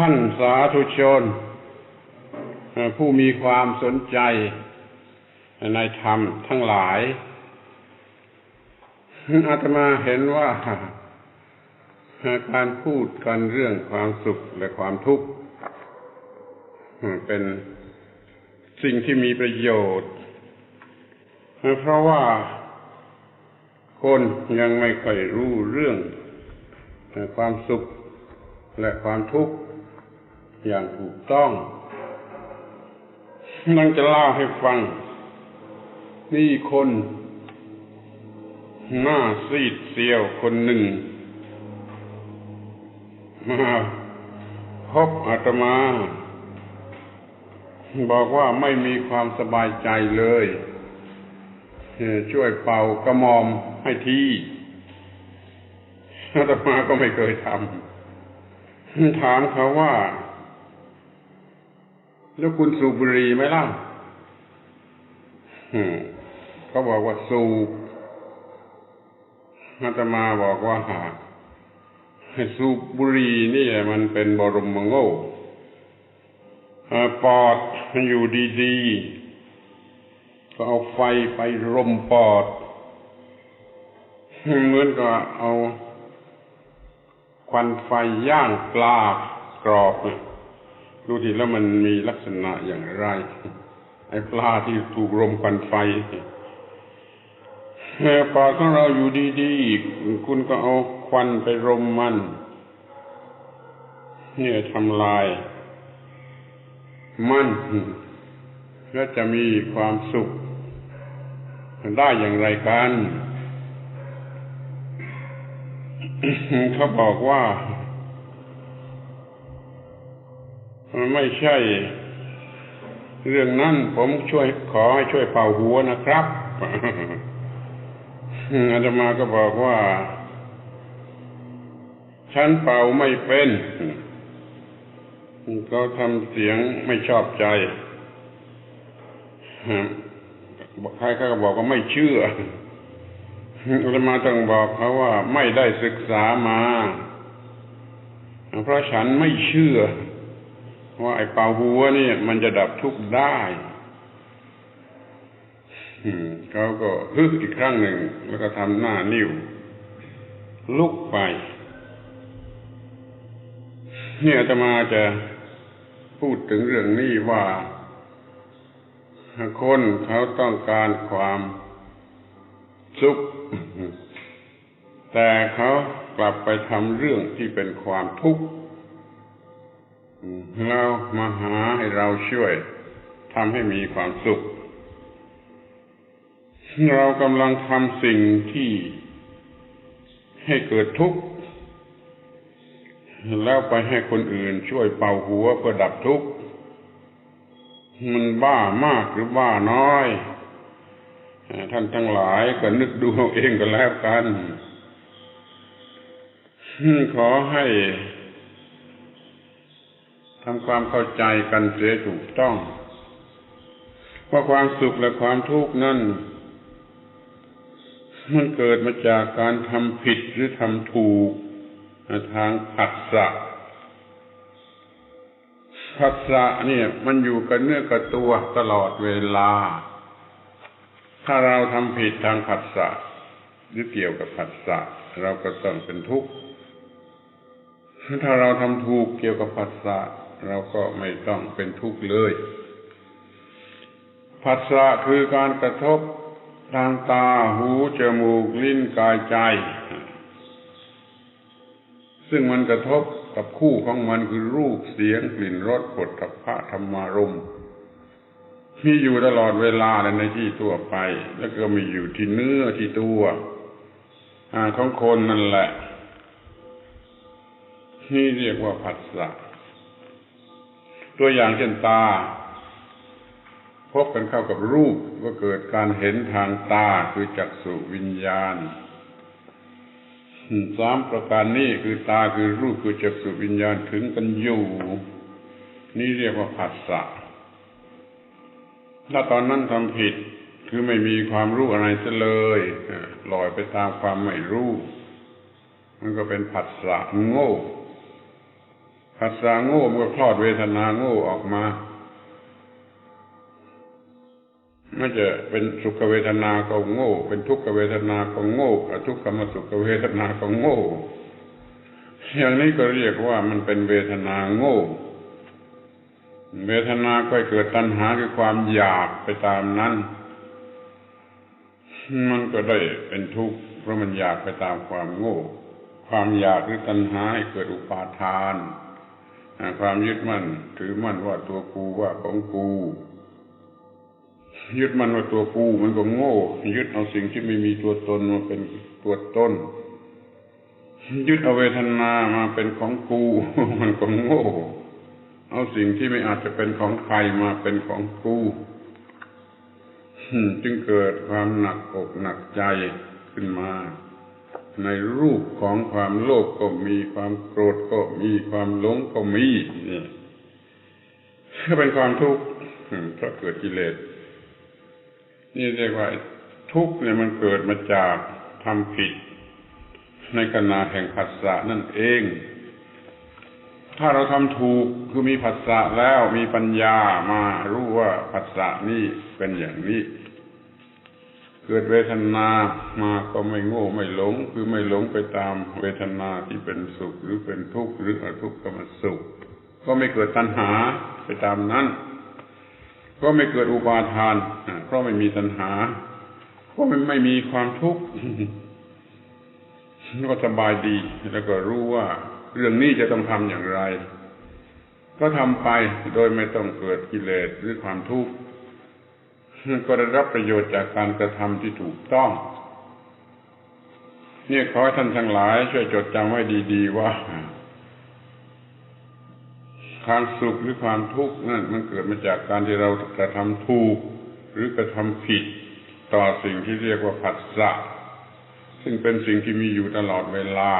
ท่านสาธุชน ผู้มีความสนใจในธรรมทั้งหลายอาตมาเห็นว่าการพูดกันเรื่องความสุขและความทุกข์เป็นสิ่งที่มีประโยชน์ เพราะว่าคนยังไม่ค่อยรู้เรื่องความสุขและความทุกข์ อย่างถูกต้องนั่งจะเล่าให้ฟัง นี่คน หน้าซีดเซียวคนหนึ่ง มาพบอาตมา บอกว่าไม่มีความสบายใจเลยช่วยเป่ากระมอมให้ทีอาตมาก็ไม่เคยทำถามเขาว่า แล้วคุณสูบบุหรี่ไหมล่ะเขาบอกว่าสูบอาตมาบอกว่าสูบบุหรี่นี่มันเป็นบรมงโง่ปอดมันอยู่ดีๆ ก็เอาไฟไปรมปอด เหมือนกับเอาควันไฟย่างปลากรอบ ดูทีแล้วมันมีลักษณะอย่างไร ไอ้ปลาที่ถูกรมควันไฟปลาของเราอยู่ดีๆ คุณก็เอาควันไปรมมัน เนี่ยทำลาย มันก็จะมีความสุข ได้อย่างไรกัน เขาบอกว่า มันไม่ใช่ เรื่องนั้นผมช่วยขอให้ช่วยเป่าหัวนะครับอาตมาก็บอกว่า ฉันเป่าไม่เป็นเขาทำเสียงไม่ชอบใจใครเขาก็บอกว่าไม่เชื่ออาตมาต้องบอกเขาว่าไม่ได้ศึกษามา เพราะฉันไม่เชื่อ ว่าไอ้เป่าหัวนี่มันจะดับทุกข์ได้เขาก็ฮึกอีกครั้งหนึ่ง แล้วก็ทำหน้านิ้ว ลุกไปเนี่อาตมาจะพูดถึงเรื่องนี้ว่า คนเขาต้องการความสุข แต่เขากลับไปทำเรื่องที่เป็นความทุกข์ เรามาหาให้เราช่วยทำให้มีความสุข เรากำลังทำสิ่งที่ให้เกิดทุกข์แล้วไปให้คนอื่นช่วยเป่าหัวเพื่อดับทุกข์มันบ้ามากหรือบ้าน้อย ท่านทั้งหลายก็นึกดูเอาเองก็แล้วกัน ขอให้ ทำความเข้าใจกันเสียถูกต้องว่าความสุขและความทุกข์นั้นมันเกิดมาจากการทำผิดหรือทำถูกทางผัสสะผัสสะเนี่ย มันอยู่กับเนื้อกับตัวตลอดเวลา ถ้าเราทำผิดทางผัสสะหรือเกี่ยวกับผัสสะเราก็ต้องเป็นทุกข์ถ้าเราทำถูกเกี่ยวกับผัสสะ เราก็ไม่ต้องเป็นทุกข์เลยผัสสะคือการกระทบทางตาหูจมูกลิ้นกายใจ ซึ่งมันกระทบกับคู่ของมันคือรูปเสียงกลิ่นรสผลทพะธรรมารมมีอยู่ตลอดเวลาในที่ตัวไป แล้วก็มีอยู่ที่เนื้อที่ตัวของคนนั่นแหละนี่เรียกว่าผัสสะ ตัวอย่างเช่นตา พบกันเข้ากับรูปก็เกิดการเห็นทางตาคือจักษุวิญญาณสามประการนี้คือตาคือรูปคือจักษุวิญญาณถึงกันอยู่ นี่เรียกว่าผัสสะถ้าตอนนั้นทำผิดคือไม่มีความรู้อะไรซะเลยลอยไปตามความไม่รู้ มันก็เป็นผัสสะโง่ ผัสสะโง่มันก็คลอดเวทนาโง่ออกมาไม่จะเป็นสุขเวทนาก็โง่ เป็นทุกขเวทนาก็โง่อทุกขมสุขเวทนาก็โง่ อย่างนี้ก็เรียกว่ามันเป็นเวทนาโง่ เวทนาก็เกิดตัณหาคือความอยากไปตามนั้น มันก็ได้เป็นทุกข์เพราะมันอยากไปตามความโง่ ความอยากหรือตัณหาให้เกิดอุปาทาน ความยึดมั่น ถือมั่นว่าตัวกูว่าของกู ยึดมั่นว่าตัวกูมันก็โง่ ยึดเอาสิ่งที่ไม่มีตัวตนมาเป็นตัวตนยึดเอาเวทนามาเป็นของกู มันก็โง่ เอาสิ่งที่ไม่อาจจะเป็นของใครมาเป็นของกูจึงเกิดความหนักอกหนักใจขึ้นมา ในรูปของความโลภกก็มีความโกรธก็มีความหลงก็มีนี่ก็เป็นความทุกข์เพราะเกิดกิเลสนี่เรียกว่าทุกข์เนี่ยมันเกิดมาจากทำผิด ในขณะแห่งผัสสะนั่นเอง ถ้าเราทำถูกคือมีผัสสะแล้วมีปัญญามารู้ว่าผัสสะนี่เป็นอย่างนี้ เกิดเวทนามาก็ไม่โง่ไม่หลง คือไม่หลงไปตามเวทนาที่เป็นสุขหรือเป็นทุกข์หรืออทุกขมสุข ก็ไม่เกิดตัณหาไปตามนั้น ก็ไม่เกิดอุปาทานเพราะไม่มีตัณหา ก็ไม่ไม่มีความทุกข์ก็สบายดีแล้วก็รู้ว่าเรื่องนี้จะต้องทำอย่างไร ก็ทำไปโดยไม่ต้องเกิดกิเลสหรือความทุกข์ ก็ได้รับประโยชน์จากการกระทำที่ถูกต้องเนี่ยขอให้ท่านทั้งหลาย ช่วยจดจำไว้ดีๆว่า ความสุขหรือความทุกข์นั่นมันเกิดมาจากการที่เรากระทำถูก หรือกระทำผิด ต่อสิ่งที่เรียกว่าผัสสะซึ่งเป็นสิ่งที่มีอยู่ตลอดเวลา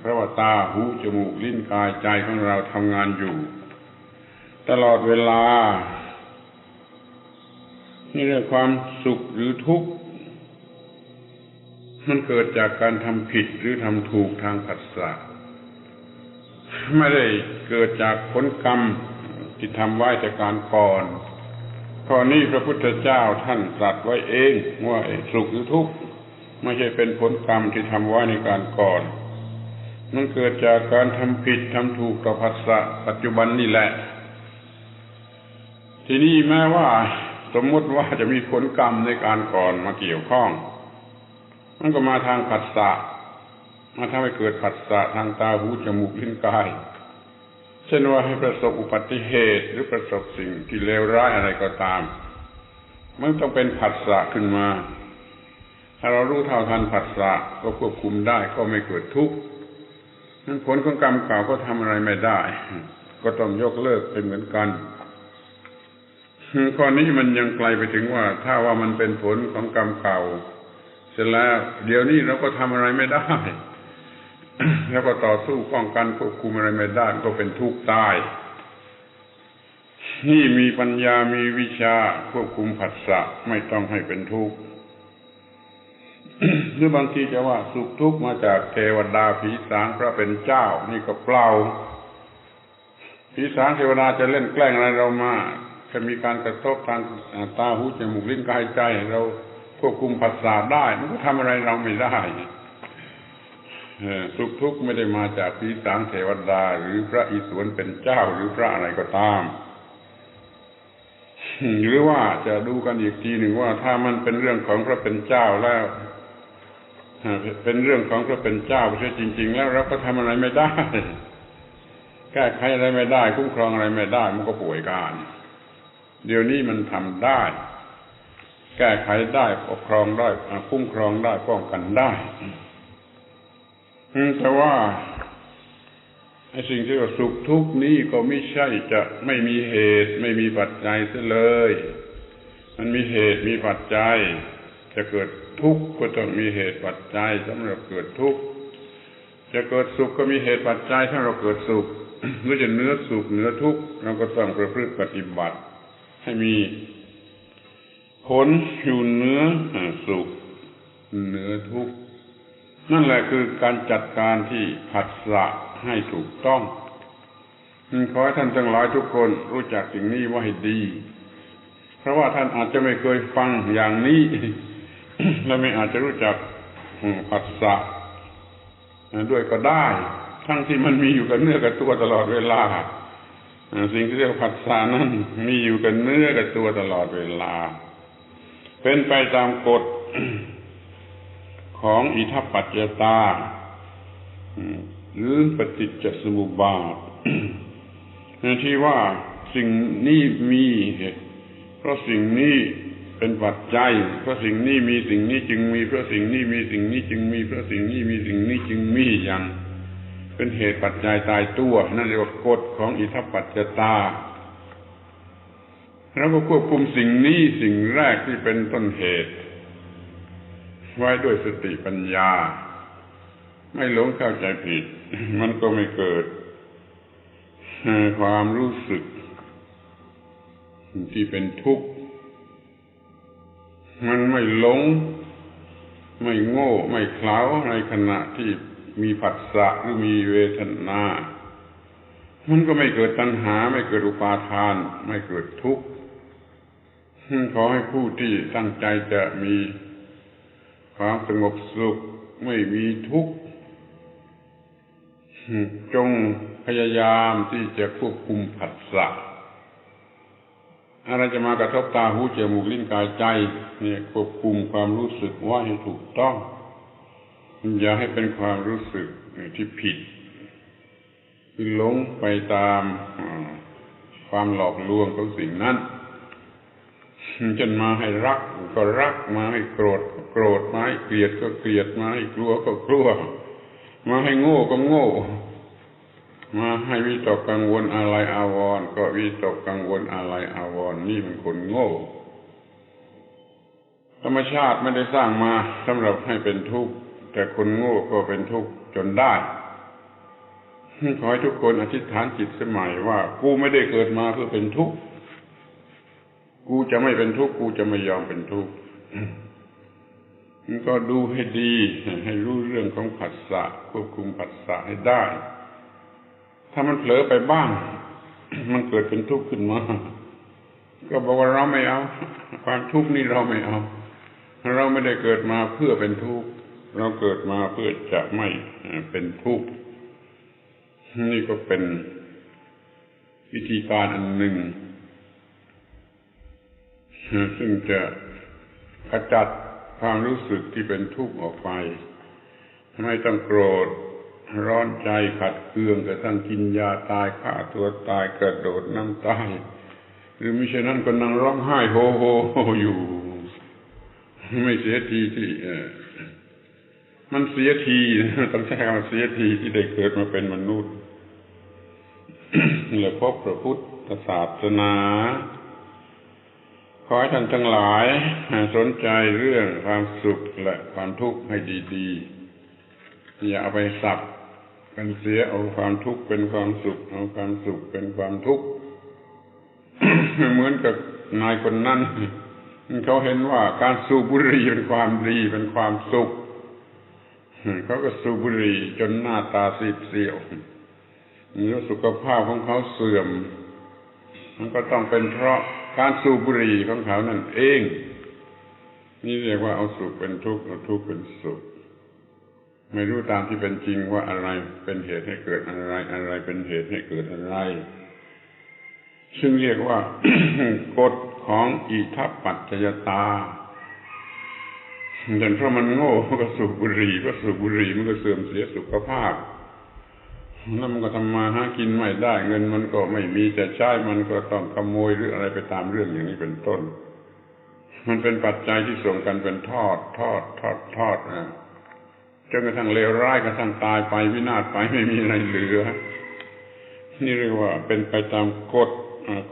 เพราะว่าตาหูจมูกลิ้นกายใจของเราทำงานอยู่ ตลอดเวลา นี่เรื่องความสุขหรือทุกข์มันเกิดจากการทำผิดหรือทำถูกทางผัสสะไม่ได้เกิดจากผลกรรมที่ทำไว้แต่การก่อนข้อนี้พระพุทธเจ้าท่านตรัสไว้เองว่าสุขหรือทุกข์ไม่ใช่เป็นผลกรรมที่ทำไว้ในการก่อน มันเกิดจากการทำผิดทำถูกต่อภาษาปัจจุบันนี่แหละ ทีนี้แม้ว่า สมมติว่าจะมีผลกรรมในการก่อนมาเกี่ยวข้อง มันก็มาทางผัสสะมาทำให้เกิดผัสสะทางตาหูจมูกลิ้นกาย เช่นว่าให้ประสบอุบัติเหตุหรือประสบสิ่งที่เลวร้ายอะไรก็ตาม มันต้องเป็นผัสสะขึ้นมา ถ้าเรารู้เท่าทันผัสสะก็ควบคุมได้ก็ไม่เกิดทุกข์นั้นผลของกรรมเก่าก็ทำอะไรไม่ได้ ก็ต้องยกเลิกเป็นเหมือนกัน ข้อนี้มันยังไกลไปถึงว่า ถ้าว่ามันเป็นผลของกรรมเก่า เสร็จแล้ว เดี๋ยวนี้เราก็ทำอะไรไม่ได้ แล้วก็ต่อสู้ป้องกันควบคุมอะไรไม่ได้ก็เป็นทุกข์ตายนี่มีปัญญามีวิชาควบคุมผัสสะไม่ต้องให้เป็นทุกข์หรือบางทีจะว่าสุขทุกข์มาจากเทวดาผีสางพระเป็นเจ้า นี่ก็เปล่าผีสางเทวดาจะเล่นแกล้งอะไรเรามา จะมีการกระทบทางตาหูจมูกลิ้นกายใจ เราควบคุมผัสสะได้ มันก็ทำอะไรเราไม่ได้สุขทุกข์ไม่ได้มาจากผีสางเทวดา หรือพระอิศวรเป็นเจ้าหรือพระอะไรก็ตาม หรือว่าจะดูกันอีกทีหนึ่งว่าถ้ามันเป็นเรื่องของพระเป็นเจ้าแล้วเป็นเรื่องของพระเป็นเจ้าใช่จริง ๆ แล้วเราก็ทำอะไรไม่ได้ แก้ไขอะไรไม่ได้ คุ้มครองอะไรไม่ได้ มันก็ป่วยการ เดี๋ยวนี้มันทำได้ แก้ไขได้ปกครองได้คุ้มครองได้ป้องกันได้แต่ว่าไอ้สิ่งที่ว่าสุขทุกข์นี้ก็ไม่ใช่จะไม่มีเหตุ ไม่มีปัจจัยเสียเลย มันมีเหตุมีปัจจัย จะเกิดทุกข์ก็ต้องมีเหตุปัจจัยสำหรับเกิดทุกข์จะเกิดสุขก็มีเหตุปัจจัยถ้าเราเกิดสุขหรือจะเนื้อสุขเนื้อทุกข์เราก็ต้องประพฤติปฏิบัติ ให้มีผลอยู่เนื้อสุขเนื้อทุกข์นั่นแหละคือการจัดการที่ผัสสะให้ถูกต้องขอให้ท่านทั้งหลายทุกคนรู้จักสิ่งนี้ว่าให้ดี เพราะว่าท่านอาจจะไม่เคยฟังอย่างนี้และไม่อาจจะรู้จักผัสสะด้วยก็ได้ ทั้งที่มันมีอยู่กับเนื้อกับตัวตลอดเวลา สิ่งที่เรียกผัสสะนั้น มีอยู่กับเนื้อกับตัวตลอดเวลา เป็นไปตามกฎของอิทัปปัจจตา หรือปฏิจจสมุปบาทที่ว่าสิ่งนี้มีเพราะสิ่งนี้เป็นปัจจัย เพราะสิ่งนี้มีสิ่งนี้จึงมี เพราะสิ่งนี้มีสิ่งนี้จึงมี เพราะสิ่งนี้มีสิ่งนี้จึงมีอย่าง เป็นเหตุปัจจัยตายตัว นั่นเรียกว่ากฎของอิทัปปัจจตาแล้วก็ควบคุมสิ่งนี้สิ่งแรกที่เป็นต้นเหตุ ไว้ด้วยสติปัญญา ไม่หลงเข้าใจผิด มันก็ไม่เกิดความรู้สึก ที่เป็นทุกข์ มันไม่หลง ไม่โง่ ไม่เคล้าในขณะที่ มีผัสสะหรือมีเวทนา มันก็ไม่เกิดตัณหา ไม่เกิดอุปาทาน ไม่เกิดทุกข์ขอให้ผู้ที่ตั้งใจจะมีความสงบสุขไม่มีทุกข์จงพยายามที่จะควบคุมผัสสะอะไรจะมากระทบตาหูจมูกลิ้นกายใจ เนี่ยควบคุมความรู้สึกว่าให้ถูกต้อง อย่าให้เป็นความรู้สึกที่ผิดหลงไปตามความหลอกลวงของสิ่งนั้นจนมาให้รักก็รักมาให้โกรธก็โกรธมาให้เกลียดก็เกลียดมาให้กลัวก็กลัว มาให้โง่ก็โง่ มาให้วิตกกังวลอะไรอาวรก็วิตกกังวลอะไรอาวรนี่มันคนโง่ ธรรมชาติไม่ได้สร้างมาสำหรับให้เป็นทุกข์ แต่คนโง่ก็เป็นทุกข์จนได้ขอให้ทุกคนอธิษฐานจิตสมัยว่า กูไม่ได้เกิดมาเพื่อเป็นทุกข์ กูจะไม่เป็นทุกข์ กูจะไม่ยอมเป็นทุกข์ก็ดูให้ดี ให้รู้เรื่องของผัสสะควบคุมผัสสะให้ได้ ถ้ามันเผลอไปบ้าง มันเกิดเป็นทุกข์ขึ้นมา ก็บอกว่าเราไม่เอา ความทุกข์นี่เราไม่เอา เราไม่ได้เกิดมาเพื่อเป็นทุกข์ เราเกิดมาเพื่อจะไม่เป็นทุกข์นี่ก็เป็นวิธีการอันหนึ่ง ซึ่งจะขจัดความรู้สึกที่เป็นทุกข์ออกไปไม่ต้องโกรธร้อนใจขัดเคืองกระทั่งกินยาตายฆ่าตัวตายกระโดดน้ำตาย หรือมิฉะนั้นก็นั่งร้องไห้โฮโฮอยู่ ไม่เสียทีที่ มันเสียทีต้องใช้คำว่าเสียทีที่ได้เกิดมาเป็นมนุษย์และพบพระพุทธศาสนา ขอให้ท่านทั้งหลายสนใจเรื่องความสุขและความทุกข์ให้ดีๆ อย่าเอาไปสับกันเสียเอาความทุกข์เป็นความสุข เอาความสุขเป็นความทุกข์เหมือนกับนายคนนั้นเขาเห็นว่าการสูบบุหรี่เป็นความดีเป็นความสุข เขาก็สูบบุหรี่จนหน้าตาซีเซียวเนื้อสุขภาพของเขาเสื่อม มันก็ต้องเป็นเพราะการสูบบุหรี่ของเขานั่นเอง นี่เรียกว่าเอาสุขเป็นทุกข์เอาทุกข์เป็นสุข ไม่รู้ตามที่เป็นจริงว่าอะไรเป็นเหตุให้เกิดอะไร อะไรเป็นเหตุให้เกิดอะไร ซึ่งเรียกว่ากฎของอิทัปปัจจยตา แต่เพราะมันโง่ก็สูบบุหรี่ก็สูบบุหรี่มันก็เสื่อมเสียสุขภาพแล้วมันก็ทำมาหากินไม่ได้ เงินมันก็ไม่มีจะใช้มันก็ต้องขโมยหรืออะไรไปตามเรื่องอย่างนี้เป็นต้น มันเป็นปัจจัยที่ส่งกันเป็นทอด ทอด ทอด ทอดนะจนกระทั่งเลวร้ายกระทั่งตายไปวินาศไปไม่มีอะไรเหลือ นี่เรียกว่าเป็นไปตามกฎ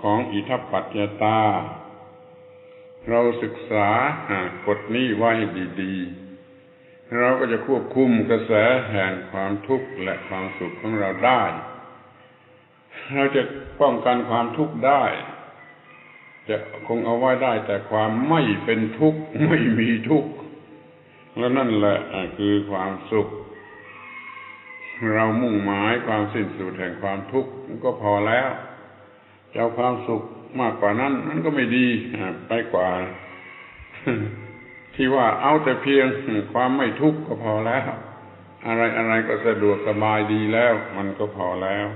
ของอิทัปปัจจตา เราศึกษากฎนี้ไว้ดีๆ เราก็จะควบคุมกระแสแห่งความทุกข์และความสุขของเราได้ เราจะป้องกันความทุกข์ได้ จะคงเอาไว้ได้แต่ความไม่เป็นทุกข์ไม่มีทุกข์แล้วนั่นแหละคือความสุข เรามุ่งหมายความสิ้นสุดแห่งความทุกข์ก็พอแล้วจะเอาความสุข มากกว่านั้นมันก็ไม่ดีไปกว่า ที่ว่าเอาแต่เพียงความไม่ทุกข์ก็พอแล้ว อะไรอะไรก็สะดวกสบายดีแล้ว มันก็พอแล้ว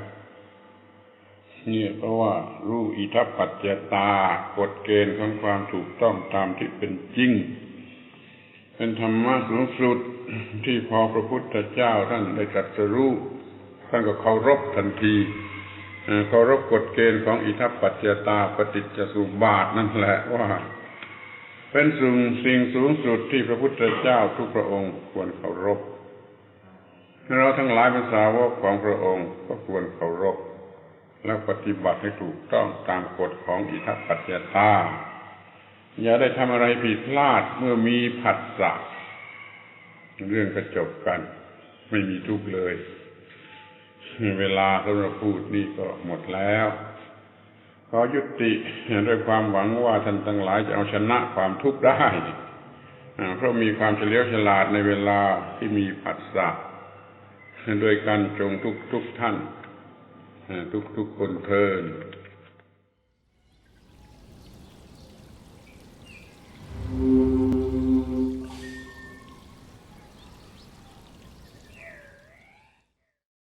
เนี่ยเพราะว่ารู้อิทัปปัจจตากฎเกณฑ์ของความถูกต้องตามที่เป็นจริง เป็นธรรมะสูงสุดที่พอพระพุทธเจ้าท่านได้ตรัสรู้ท่านก็เคารพทันที เอ่อเคารพกฎเกณฑ์ของอิทัปปัจจตาปฏิจจสุบาทนั่นแหละว่า เป็นสิ่งสิ่งสูงสุดที่พระพุทธเจ้าทุกพระองค์ควรเคารพเราทั้งหลายเป็นสาวกของพระองค์ก็ควรเคารพแล้วปฏิบัติให้ถูกต้องตามกฎของอิทัปปัจจตาอย่าได้ทำอะไรผิดพลาดเมื่อมีผัสสะเรื่องก็จบกัน ไม่มีทุกข์เลย เวลาสำหรับพูดนี่ก็หมดแล้ว ขอยุติด้วยความหวังว่าท่านทั้งหลายจะเอาชนะความทุกข์ได้เพราะมีความเฉลียวฉลาดในเวลาที่มีผัสสะโดยการจงทุกทุกท่าน ทุกทุกคนเทิน